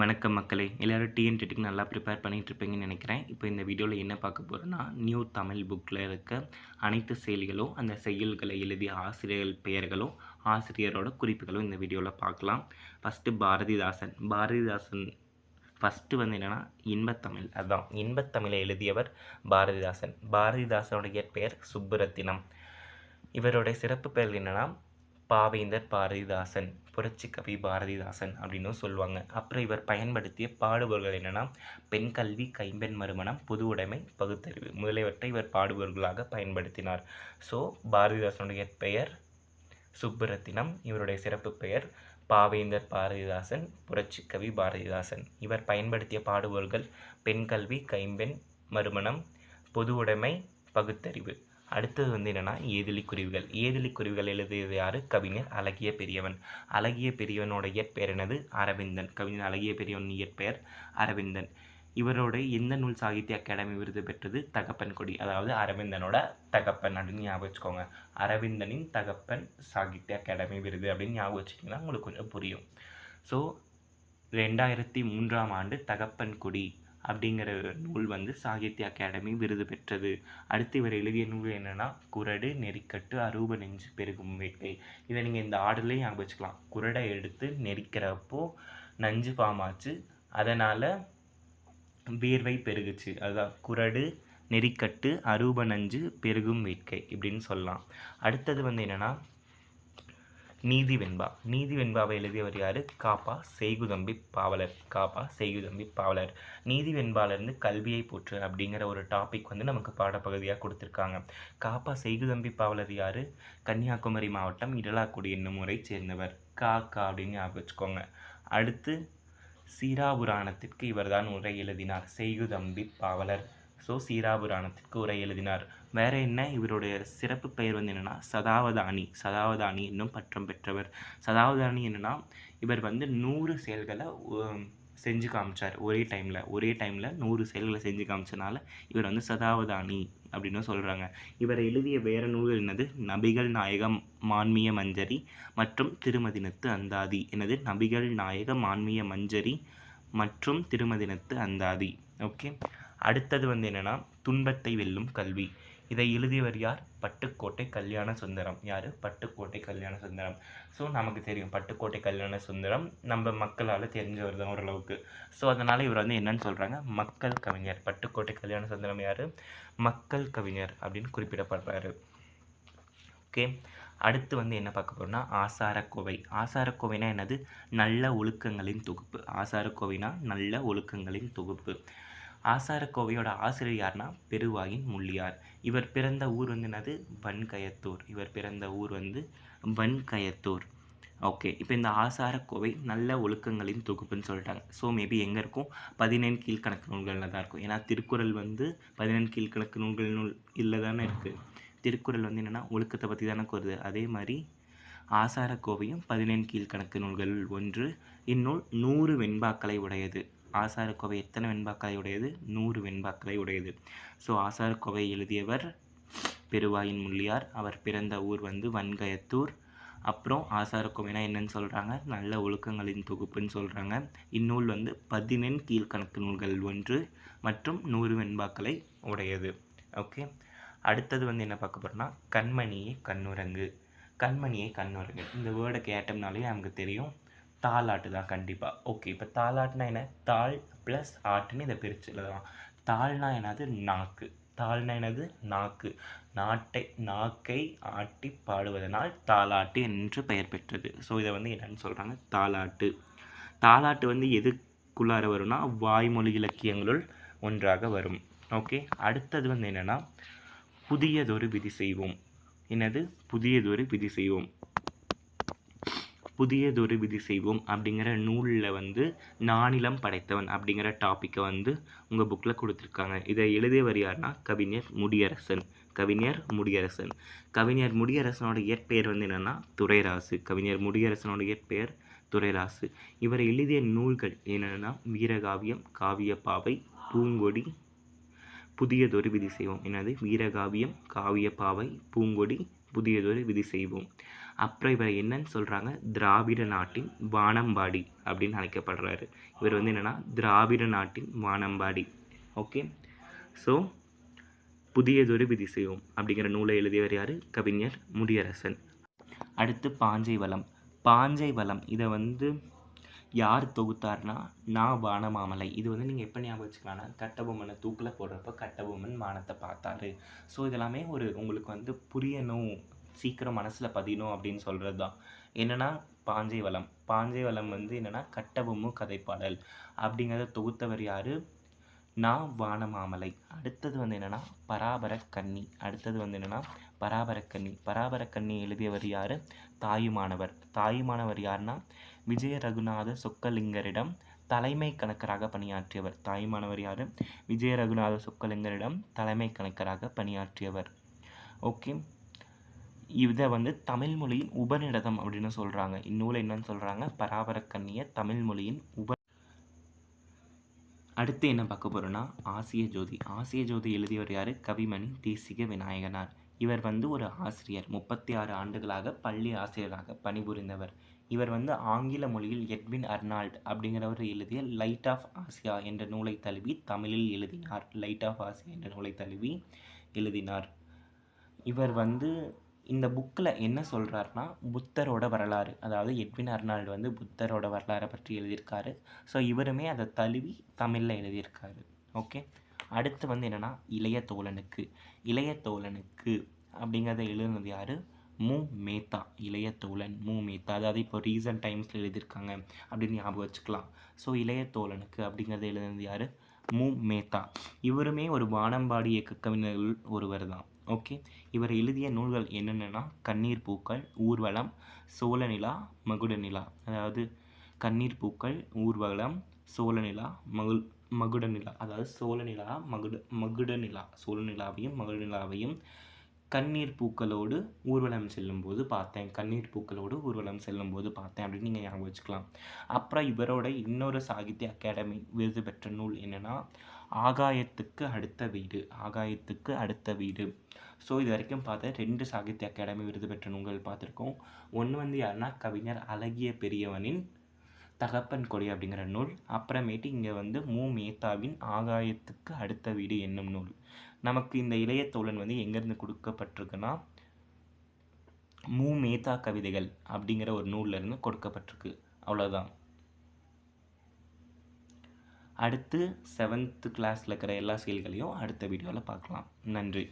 வணக்கம் மக்களே. எல்லோரும் டிஎன்டிக்கு நல்லா ப்ரிப்பேர் பண்ணிகிட்ருப்பீங்கன்னு நினைக்கிறேன். இப்போ இந்த வீடியோவில் என்ன பார்க்க போகிறோன்னா நியூ தமிழ் புக்கில் இருக்க அனைத்து செயல்களும் அந்த செயல்களை எழுதிய ஆசிரியர்கள் பெயர்களும் ஆசிரியரோட குறிப்புகளும் இந்த வீடியோவில் பார்க்கலாம். ஃபஸ்ட்டு பாரதிதாசன். பாரதிதாசன் ஃபஸ்ட்டு வந்து என்னென்னா இன்பத்தமிழ். அதுதான் இன்பத்தமிழை எழுதியவர் பாரதிதாசன். பாரதிதாசனுடைய பெயர் சுப்புரத்தினம். இவருடைய சிறப்பு பெயர் என்னென்னா பாவேந்தர் பாரதிதாசன். புரட்சி கவி பாரதிதாசன் அப்படின்னு சொல்லுவாங்க. அப்புறம் இவர் பயன்படுத்திய பாடுபவர்கள் என்னென்னா பெண் கல்வி கைம்பெண் மறுமணம் புது உடைமை பகுத்தறிவு முதலியவற்றை இவர் பாடுபவர்களாக பயன்படுத்தினார். ஸோ பாரதிதாசனுடைய பெயர் சுப்புரத்தினம் இவருடைய சிறப்பு பெயர் பாவேந்தர் பாரதிதாசன் புரட்சி கவி பாரதிதாசன். இவர் பயன்படுத்திய பாடுபவர்கள் பெண் கல்வி கைம்பெண் மறுமணம் பொது உடைமை பகுத்தறிவு. அடுத்தது வந்து என்னென்னா ஏதிலி குருவிகள். ஏதிலி குருவிகள் எழுதியது யார்? கவிஞர் அழகிய பெரியவன். அழகிய பெரியவனோட இயற்பெயர் என்னது? அரவிந்தன். கவிஞர் அழகிய பெரியவன் இயற்பெயர் அரவிந்தன். இவரோட எந்த நூல் சாகித்ய அகாடமி விருது பெற்றது தகப்பன் கொடி அதாவது அரவிந்தனோட தகப்பன் அப்படின்னு ஞாபகம் வச்சுக்கோங்க. அரவிந்தனின் தகப்பன் சாகித்ய அகாடமி விருது அப்படின்னு ஞாபகம் வச்சுக்கிங்கன்னா உங்களுக்கு கொஞ்சம் புரியும். ஸோ ரெண்டாயிரத்தி மூன்றாம் ஆண்டு தகப்பன் கொடி அப்படிங்கிற நூல் வந்து சாகித்ய அகாடமி விருது பெற்றது. அடுத்து இவர் எழுதிய நூல் என்னென்னா குரடு நெறிக்கட்டு அரூப நெஞ்சு பெருகும் வேட்கை இதை நீங்கள் இந்த ஆர்டர்லேயும் ஞாபகம் வச்சுக்கலாம். குரடை எடுத்து நெரிக்கிறப்போ நஞ்சு பாமாச்சு அதனால் வேர்வை பெருகுச்சு. அதுதான் குரடு நெறிக்கட்டு அரூப நஞ்சு பெருகும் வேட்கை இப்படின்னு சொல்லலாம். அடுத்தது வந்து என்னென்னா நீதி வெண்பா நீதி வெண்பாவை எழுதியவர் யார்? காப்பா செய்குதம்பி பாவலர். காப்பா செய்குதம்பி பாவலர். நீதி வெண்பாலேருந்து கல்வியை போற்று அப்படிங்கிற ஒரு டாபிக் வந்து நமக்கு பாடப்பகுதியாக கொடுத்துருக்காங்க. காப்பா செய்குதம்பி பாவலர் யார்? கன்னியாகுமரி மாவட்டம் இடலாக்குடி என்னும் முறை சேர்ந்தவர். காக்கா அப்படின்னு ஞாபகம் வச்சுக்கோங்க. அடுத்து சீராபுராணத்திற்கு இவர்தான் உரை எழுதினார். செய்குதம்பி பாவலர். ஸோ சீராபுராணத்திற்கு உரை எழுதினார். வேற என்ன? இவருடைய சிறப்பு பெயர் வந்து என்னென்னா சதாவதானி சதாவதானி என்னும் பற்றம் பெற்றவர். சதாவதானி என்னென்னா இவர் வந்து நூறு செயல்களை செஞ்சு காமிச்சார். ஒரே டைமில் ஒரே டைமில் நூறு செயல்களை செஞ்சு காமிச்சனால இவர் வந்து சதாவதானி அப்படின்னு சொல்கிறாங்க இவர் எழுதிய வேற நூல் என்னது? நபிகள் நாயகம் மான்மிய மஞ்சரி மற்றும் திருமதினத்து அந்தாதி. என்னது? நபிகள் நாயக மான்மிய மஞ்சரி மற்றும் திருமதினத்து அந்தாதி. ஓகே? அடுத்தது வந்து என்னென்னா துன்பத்தை வெல்லும் கல்வி. இதை எழுதியவர் யார்? பட்டுக்கோட்டை கல்யாண சுந்தரம். யார்? பட்டுக்கோட்டை கல்யாண சுந்தரம். ஸோ நமக்கு தெரியும் பட்டுக்கோட்டை கல்யாண சுந்தரம் நம்ம மக்களால் தெரிஞ்சவர் தான் ஓரளவுக்கு. ஸோ அதனால் இவர் வந்து என்னன்னு சொல்கிறாங்க மக்கள் கவிஞர். பட்டுக்கோட்டை கல்யாண சுந்தரம் யார்? மக்கள் கவிஞர் அப்படின்னு குறிப்பிடப்படுறாரு. ஓகே அடுத்து வந்து என்ன பார்க்க போகிறோம்னா ஆசாரக்கோவை. ஆசாரக்கோவைனா என்னது? நல்ல ஒழுக்கங்களின் தொகுப்பு. ஆசாரக்கோவைனா நல்ல ஒழுக்கங்களின் தொகுப்பு. ஆசாரக்கோவையோட ஆசிரியர் யார்னா பெருவாயின் முள்ளியார். இவர் பிறந்த ஊர் வந்து என்னது? வன்கயத்தூர். இவர் பிறந்த ஊர் வந்து வன்கயத்தூர். ஓகே இப்போ இந்த ஆசாரக்கோவை நல்ல ஒழுக்கங்களின் தொகுப்புன்னு சொல்லிட்டாங்க. ஸோ மேபி எங்கே இருக்கும்? பதினெண் கீழ்கணக்கு நூல்களில் தான் இருக்கும். ஏன்னா திருக்குறள் வந்து பதினெண் கீழ்கணக்கு நூல்கள் நூல் இல்லை தானே இருக்குது திருக்குறள் வந்து என்னென்னா ஒழுக்கத்தை பற்றி தானே கூறுது. அதே மாதிரி ஆசாரக்கோவையும் பதினெண் கீழ்கணக்கு நூல்கள் ஒன்று. இந்நூல் நூறு வெண்பாக்களை உடையது. ஆசாரக்கோவை எத்தனை வெண்பாக்களை உடையது? நூறு வெண்பாக்களை உடையது. ஸோ ஆசாரக்கோவை எழுதியவர் பெருவாயின் முள்ளியார். அவர் பிறந்த ஊர் வந்து வன்கயத்தூர். அப்புறம் ஆசாரக்கோவைனா என்னன்னு சொல்கிறாங்க நல்ல ஒழுக்கங்களின் தொகுப்புன்னு சொல்கிறாங்க இந்நூல் வந்து பதினெண் கீழ்கணக்கு நூல்கள் ஒன்று மற்றும் நூறு வெண்பாக்களை உடையது. ஓகே? அடுத்தது வந்து என்ன பார்க்க போகிறோம்னா கண்மணியே கண்ணுரங்கு. கண்மணியை கண்ணுரங்கு. இந்த வேர்டை கேட்டோம்னாலே நமக்கு தெரியும். தாளாட்டு தான் கண்டிப்பாக ஓகே இப்போ தாளாட்டுனா என்ன? தாள் ப்ளஸ் ஆட்டுன்னு இதை பிரித்து எழுதலாம். தாள்னா என்னது? நாக்கு. தாள்னா என்னது? நாக்கு. நாட்டை நாக்கை ஆட்டி பாடுவதனால் தாளாட்டு என்று பெயர் பெற்றது. ஸோ இதை வந்து என்னன்னு சொல்கிறாங்க தாளாட்டு. தாளாட்டு வந்து எதுக்குள்ளார வரும்னா வாய்மொழி இலக்கியங்களுள் ஒன்றாக வரும். ஓகே அடுத்தது வந்து என்னென்னா புதியதொரு விதி செய்வோம். என்னது? புதியதொரு விதி செய்வோம். புதியதொரு விதி செய்வோம் அப்படிங்கிற நூலில் வந்து நானிலம் படைத்தவன் அப்படிங்கிற டாப்பிக்கை வந்து உங்கள் புக்கில் கொடுத்துருக்காங்க. இதை எழுதியவர் யாருன்னா கவிஞர் முடியரசன். கவிஞர் முடியரசன். கவிஞர் முடியரசனோட இயற்பெயர் வந்து என்னென்னா துரைராசு. கவிஞர் முடியரசனோட இயற்பெயர் துரைராசு. இவர் எழுதிய நூல்கள் என்னென்னா வீரகாவியம் காவியப்பாவை பூங்கொடி புதியதொரு விதி செய்வோம். என்னது? வீரகாவியம் காவியப்பாவை பூங்கொடி புதியதொரு விதி செய்வோம். அப்புறம் இவர் என்னன்னு சொல்கிறாங்க திராவிட நாட்டின் வானம்பாடி அப்படின்னு அழைக்கப்படுறாரு. இவர் வந்து என்னென்னா திராவிட நாட்டின் வானம்பாடி. ஓகே ஸோ புதியதொரு விதி செய்வோம் அப்படிங்கிற நூலை எழுதியவர் யார்? கவிஞர் முடியரசன். அடுத்து பாஞ்சை வளம் பாஞ்சை வளம் இதை வந்து யார் தொகுத்தார்னா நான் வானமாமலை. இது வந்து நீங்கள் எப்போ ஞாபகம் வச்சுக்கலாம்னா கட்டபொம்மனை தூக்கில் போடுறப்ப கட்டபொம்மன் வானத்தை பார்த்தாரு. ஸோ இதெல்லாமே ஒரு உங்களுக்கு வந்து புரியணும் சீக்கிரம் மனசில் பதியணும் அப்படின்னு சொல்கிறது தான் என்னென்னா பாஞ்சை வளம் பாஞ்சை வளம் வந்து என்னென்னா கட்டபொம்மு கதைப்பாடல் அப்படிங்கிறத தொகுத்தவர் யார்? நான் வானமாமலை. அடுத்தது வந்து என்னென்னா பராபர கன்னி. அடுத்தது வந்து என்னென்னா பராபர கன்னி. பராபர கன்னி எழுதியவர் யார்? தாயுமானவர். தாயுமானவர் யாருன்னா விஜய ரகுநாத சொக்கலிங்கரிடம் தலைமை கணக்கராக பணியாற்றியவர். தாயுமானவர் யார்? விஜய ரகுநாத சொக்கலிங்கரிடம் தலைமை கணக்கராக பணியாற்றியவர். ஓகே. இதை வந்து தமிழ் மொழியின் உபநிடதம் அப்படின்னு சொல்கிறாங்க இந்நூலை என்னன்னு சொல்கிறாங்க பராபரக்கண்ணிய தமிழ்மொழியின் தமிழ் மொழியின் உப. அடுத்து என்ன பார்க்க போகிறோன்னா ஆசிய ஜோதி. ஆசிய ஜோதி எழுதியவர் யார்? கவிமணி தேசிக விநாயகனார். இவர் வந்து ஒரு ஆசிரியர். முப்பத்தி ஆறு ஆண்டுகளாக பள்ளி ஆசிரியராக பணிபுரிந்தவர். இவர் வந்து ஆங்கில மொழியில் எட்வின் அர்னால்ட் அப்படிங்கிறவர் எழுதிய லைட் ஆஃப் ஆசியா என்ற நூலை தழுவி தமிழில் எழுதினார். லைட் ஆஃப் ஆசியா என்ற நூலை தழுவி எழுதினார். இவர் வந்து இந்த புக்கில் என்ன சொல்கிறாருன்னா புத்தரோட வரலாறு. அதாவது எட்வின் அர்னால்டு வந்து புத்தரோட வரலாறை பற்றி எழுதியிருக்காரு. ஸோ இவருமே அதை தழுவி தமிழில் எழுதியிருக்காரு. ஓகே அடுத்து வந்து என்னென்னா இளைய தோழனுக்கு. இளைய தோழனுக்கு அப்படிங்கிறத எழுதுனது யார்? மு. மேத்தா. இளைய தோழன் மு. மேத்தா. அதாவது இப்போ ரீசன்ட் டைம்ஸில் எழுதியிருக்காங்க அப்படின்னு ஞாபகம் வச்சுக்கலாம். ஸோ இளைய தோழனுக்கு அப்படிங்கிறத எழுதுனது யார்? மு. மேத்தா. இவருமே ஒரு வானம்பாடி இயக்க கவிஞர்கள் ஒருவர் தான். ஓகே இவர் எழுதிய நூல்கள் என்னென்னா கண்ணீர் பூக்கள் ஊர்வலம் சோழநிலா மகுடநிலா. அதாவது கண்ணீர் பூக்கள் ஊர்வலம் சோழநிலா மகுட மகுடநிலா. அதாவது சோழநிலா மகுட மகுடநிலா. சோழநிலாவையும் மகுடநிலாவையும் கண்ணீர் பூக்களோடு ஊர்வலம் செல்லும்போது பார்த்தேன். கண்ணீர் பூக்களோடு ஊர்வலம் செல்லும்போது பார்த்தேன் அப்படின்னு நீங்கள் ஞாபகம் வச்சுக்கலாம். அப்புறம் இவரோட இன்னொரு சாகித்ய அகாடமி விருது பெற்ற நூல் என்னென்னா ஆகாயத்துக்கு அடுத்த வீடு ஆகாயத்துக்கு அடுத்த வீடு. ஸோ இது வரைக்கும் பார்த்த ரெண்டு சாகித்ய அகாடமி விருது பெற்ற நூல்கள் பார்த்துருக்கோம். ஒன்று வந்து யாருன்னா கவிஞர் அழகிய பெரியவனின் தகப்பன் கொடி அப்படிங்கிற நூல். அப்புறமேட்டு இங்கே வந்து மு. மேத்தாவின் ஆகாயத்துக்கு அடுத்த வீடு என்னும் நூல். நமக்கு இந்த இளைய தோழன் வந்து எங்கேருந்து கொடுக்கப்பட்டிருக்குன்னா மு. மேத்தா கவிதைகள் அப்படிங்கிற ஒரு நூலில் இருந்து கொடுக்கப்பட்டிருக்கு. அவ்வளோதான் அடுத்து செவன்த்து கிளாஸில் இருக்கிற எல்லா செயல்களையும் அடுத்த வீடியோவில் பார்க்கலாம். நன்றி.